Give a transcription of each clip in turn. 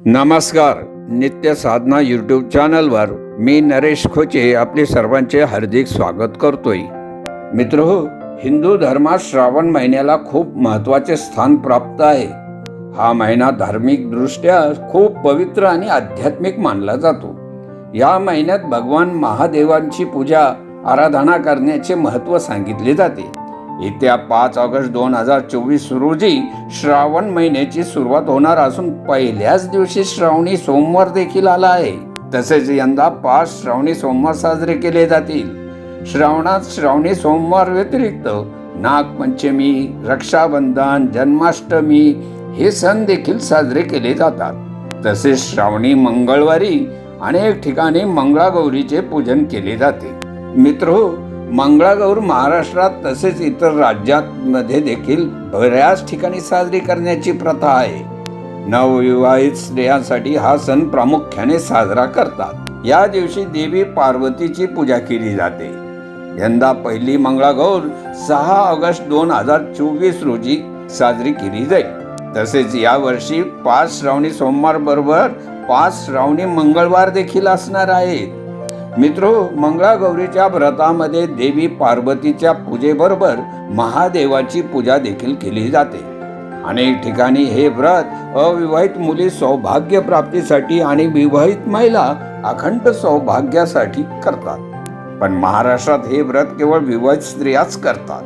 नमस्कार नित्य साधना यूट्यूब चॅनलवर मी नरेश खोचे आपले सर्वांचे हार्दिक स्वागत करतोय. मित्र हो, हिंदू धर्मात श्रावण महिन्याला खूप महत्त्वाचे स्थान प्राप्त आहे. हा महिना धार्मिक दृष्ट्या खूप पवित्र आणि आध्यात्मिक मानला जातो. या महिन्यात भगवान महादेवांची पूजा आराधना करण्याचे महत्त्व सांगितले जाते. येत्या पाच ऑगस्ट दोन हजार चोवीस रोजी श्रावण महिन्याची सुरुवात होणार असून पहिल्याच दिवशी श्रावणी सोमवार देखील आला आहे. तसेच यंदा पाच श्रावणी सोमवार साजरे केले जातील. श्रावणात श्रावणी सोमवार व्यतिरिक्त नागपंचमी रक्षाबंधन जन्माष्टमी हे सण देखील साजरे केले जातात. तसेच श्रावणी मंगळवारी अनेक ठिकाणी मंगळागौरीचे पूजन केले जाते. मित्र मंगळागौर महाराष्ट्रात तसेच इतर राज्यांमध्ये देखील बऱ्याच ठिकाणी साजरी करण्याची प्रथा आहे. नवविवाहित स्त्रियांसाठी हा सण प्रामुख्याने साजरा करतात. या दिवशी देवी पार्वतीची पूजा केली जाते. यंदा पहिली मंगळागौर सहा ऑगस्ट दोन हजार चोवीस रोजी साजरी केली जाईल. तसेच या वर्षी पाच श्रावणी सोमवार बरोबर पाच श्रावणी मंगळवार देखील असणार आहेत. मित्रो मंगळागौरीच्या व्रतामध्ये देवी पार्वतीच्या पूजेबरोबर महादेवाची पूजा देखील केली जाते. अनेक ठिकाणी हे व्रत अविवाहित मुली सौभाग्य प्राप्तीसाठी आणि विवाहित महिला अखंड सौभाग्यासाठी करतात. पण महाराष्ट्रात हे व्रत केवळ विवाहित स्त्रियाच करतात.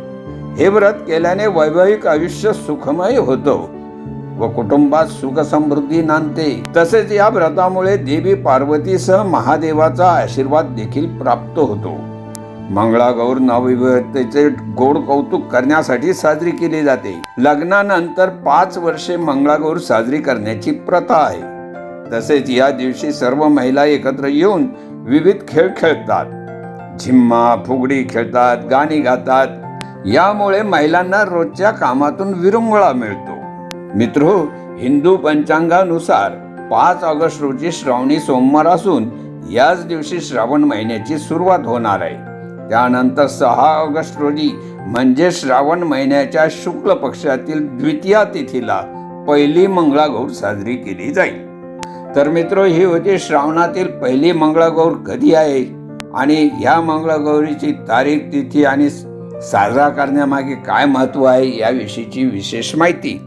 हे व्रत केल्याने वैवाहिक आयुष्य सुखमय होतं. व कुटुंबात सुख समृद्धी नांदते. तसेच या व्रतामुळे देवी पार्वतीसह महादेवाचा आशीर्वाद देखील प्राप्त होतो. मंगळागौर नवविवाहितेचे गोड कौतुक करण्यासाठी साजरी केली जाते. लग्नानंतर पाच वर्षे मंगळागौर साजरी करण्याची प्रथा आहे. तसेच या दिवशी सर्व महिला एकत्र येऊन विविध खेळ खेळतात. झिम्मा फुगडी खेळतात गाणी गातात. यामुळे महिलांना रोजच्या कामातून विरंगुळा मिळतो. मित्रो हो, हिंदू पंचांगानुसार पाच ऑगस्ट रोजी श्रावणी सोमवार असून याच दिवशी श्रावण महिन्याची सुरुवात होणार आहे. त्यानंतर सहा ऑगस्ट रोजी म्हणजे श्रावण महिन्याच्या शुक्ल पक्षातील द्वितीया तिथीला पहिली मंगळागौर साजरी केली जाईल. तर मित्र ही होती श्रावणातील पहिली मंगळागौर कधी आहे? आणि ह्या मंगळागौरीची तारीख तिथी आणि साजरा करण्यामागे काय महत्त्व आहे याविषयीची विशेष माहिती.